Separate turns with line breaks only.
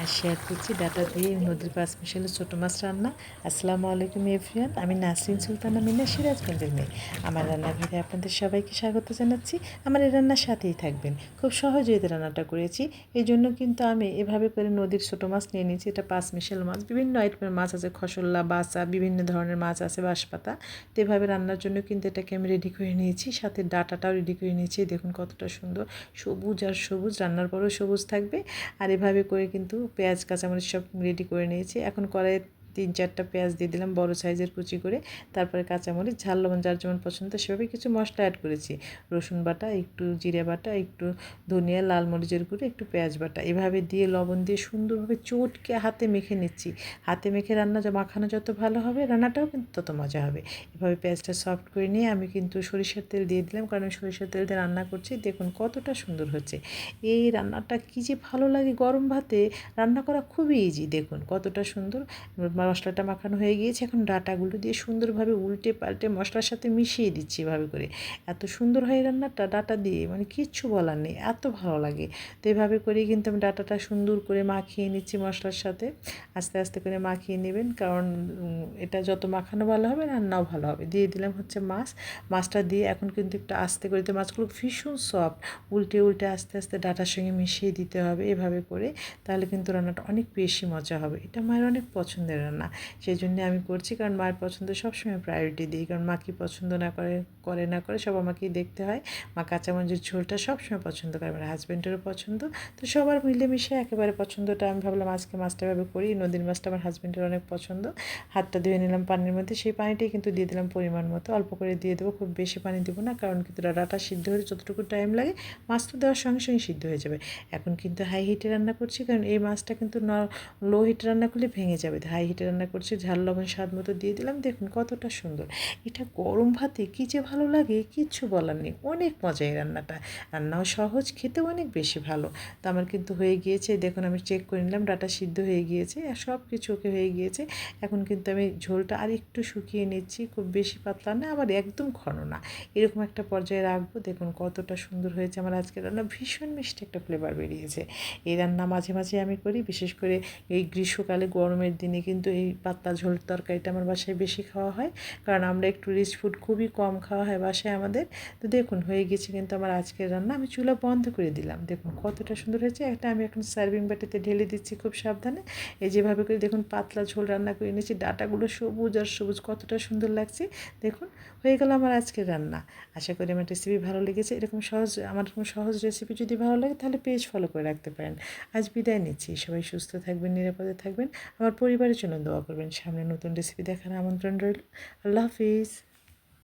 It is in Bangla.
আর শেয়ার করছি, ডাটা দিয়ে নদীর পাঁচ মিশালে ছোটো মাছ রান্না। আসসালামু আলাইকুম এভরিয়ান আমি নাসরিন সুলতানা মিনা, সিরাজগঞ্জের মেয়ে। আমার রান্নাঘরে আপনাদের সবাইকে স্বাগত জানাচ্ছি। আমার এই রান্নার সাথেই থাকবেন। খুব সহজে এদের রান্নাটা করেছি। এই জন্য কিন্তু আমি এভাবে করে নদীর ছোটো মাছ নিয়ে নিয়েছি। এটা পাঁচ মিশাল মাছ, বিভিন্ন আইটেমের মাছ আছে খসল্লা বাসা বিভিন্ন ধরনের মাছ আছে, বাঁশপাতা। তো এভাবে রান্নার জন্য কিন্তু এটাকে আমি রেডি করে নিয়েছি। সাথে ডাটাটাও রেডি করে নিয়েছি। দেখুন কতটা সুন্দর, সবুজ আর সবুজ, রান্নার পরেও সবুজ থাকবে। আর এভাবে করে কিন্তু পেঁয়াজ কাঁচামরিচ সব রেডি করে নিয়েছি। এখন কড়াইয়ে তিন চারটা পেঁয়াজ দিয়ে দিলাম বড় সাইজের কুচি করে। তারপরে কাঁচামরিচ, ঝাল লবণ, যার যেমন পছন্দ সেভাবে কিছু মশলা অ্যাড করেছি। রসুন বাটা, একটু জিরে বাটা, একটু ধনিয়া, লাল মরিচের গুঁড়ো, একটু পেঁয়াজ বাটা। এভাবে দিয়ে লবণ দিয়ে সুন্দরভাবে চটকে হাতে মেখে নিচ্ছি। হাতে মেখে রান্না মাখানো যত ভালো হবে, রান্নাটাও কিন্তু তত মজা হবে। এভাবে পেঁয়াজটা সফট করে নিয়ে আমি কিন্তু সরিষার তেল দিয়ে দিলাম, কারণ আমি সরিষার তেল দিয়ে রান্না করছি। দেখুন কতটা সুন্দর হচ্ছে। এই রান্নাটা কী যে ভালো লাগে গরম ভাতে! রান্না করা খুবই ইজি দেখুন কতটা সুন্দর। মশলাটা মাখানো হয়ে গিয়েছে, এখন ডাটাগুলো দিয়ে সুন্দরভাবে উল্টে পাল্টে মশলার সাথে মিশিয়ে দিচ্ছি এভাবে করে। এত সুন্দর হয় রান্নাটা, ডাটা দিয়ে মানে কিচ্ছু বলার নেই, এত ভালো লাগে। তো এভাবে করেই কিন্তু আমি ডাটাটা সুন্দর করে মাখিয়ে নিচ্ছি মশলার সাথে। আস্তে আস্তে করে মাখিয়ে নেবেন, কারণ এটা যত মাখানো ভালো হবে, রান্নাও ভালো হবে। দিয়ে দিলাম হচ্ছে মাছ। মাছটা দিয়ে এখন কিন্তু একটু আস্তে করে দিতে মাছগুলো ভীষণ সফট, উল্টে উল্টে আস্তে আস্তে ডাটার সঙ্গে মিশিয়ে দিতে হবে এভাবে করে, তাহলে কিন্তু রান্নাটা অনেক বেশি মজা হবে। এটা মায়ের অনেক পছন্দের রান্না সেই জন্যে আমি করছি, কারণ মায়ের পছন্দ সবসময় প্রায়োরিটি দিই। কারণ মা কি পছন্দ না করে করে না করে সব আমাকেই দেখতে হয়। মা কাঁচামরিচের ঝোলটা সবসময় পছন্দ করে, আমার হাজব্যান্ডেরও পছন্দ। তো সবার মিলেমিশে একেবারে পছন্দটা আমি ভাবলাম আজকে মাছটা এভাবে করি, নদীর মাছটা আমার হাজব্যান্ডের অনেক পছন্দ। হাতটা ধুয়ে নিলাম পানির মধ্যে, সেই পানিটাই কিন্তু দিয়ে দিলাম পরিমাণ মতো। অল্প করে দিয়ে দেবো, খুব বেশি পানি দেবো না, কারণ কিন্তু ডাটা সিদ্ধ হতে যতটুকু টাইম লাগে, মাছ তো দেওয়ার সঙ্গে সঙ্গে সিদ্ধ হয়ে যাবে। এখন কিন্তু হাই হিটে রান্না করছি, কারণ এই মাছটা কিন্তু লো হিটে রান্না করলে ভেঙে যাবে। হাই হিটে রান্না করছি, ঝাল, লবণ, স্বাদ মতো দিয়ে দিলাম। দেখুন কতটা সুন্দর। এটা গরম ভাতে কী যে ভালো লাগে, কিচ্ছু বলার নেই। অনেক মজা এই রান্নাটা। রান্নাও সহজ, খেতেও অনেক বেশি ভালো। তো আমার কিন্তু হয়ে গিয়েছে, দেখুন আমি চেক করে নিলাম, ডাটা সিদ্ধ হয়ে গিয়েছে, আর সব কিছু ওকে হয়ে গিয়েছে। এখন কিন্তু আমি ঝোলটা আর একটু শুকিয়ে নিচ্ছি, খুব বেশি পাতলা না, আবার একদম ঘন না। এরকম একটা পর্যায়ে রাখব। দেখুন কতটা সুন্দর হয়েছে আমার আজকে রান্না। ভীষণ মিষ্টি একটা ফ্লেভার বেরিয়েছে। এই রান্না মাঝে মাঝে আমি করি, বিশেষ করে এই গ্রীষ্মকালে, গরমের দিনে কিন্তু এই পাতলা ঝোল তরকারিটা আমার বাসায় বেশি খাওয়া হয়। কারণ আমরা একটু রিচ ফুড খুবই কম খাওয়া হয় বাসায় আমাদের। তো দেখুন, হয়ে গেছে কিন্তু আমার আজকের রান্না। আমি চুলা বন্ধ করে দিলাম। দেখুন, কতটা সুন্দর হয়েছে। একটা আমি এখন সার্ভিং বাটিতে ঢেলে দিচ্ছি খুব সাবধানে। এই যেভাবে করে দেখুন পাতলা ঝোল রান্না করে নিয়েছি ডাটাগুলো সবুজ আর সবুজ, কতটা সুন্দর লাগছে। দেখুন, হয়ে গেল আমার আজকের রান্না। আশা করি আমার রেসিপি ভালো লেগেছে। এরকম সহজ, আমার এরকম সহজ রেসিপি যদি ভালো লাগে তাহলে পেজ ফলো করে রাখতে পারেন। আজ বিদায় নিচ্ছি। সবাই সুস্থ থাকবেন, নিরাপদে থাকবেন। আমার পরিবারের জন্য দোয়া করবেন। সামনে নতুন রেসিপি দেখার আমন্ত্রণ রইল। আল্লাহ হাফিজ।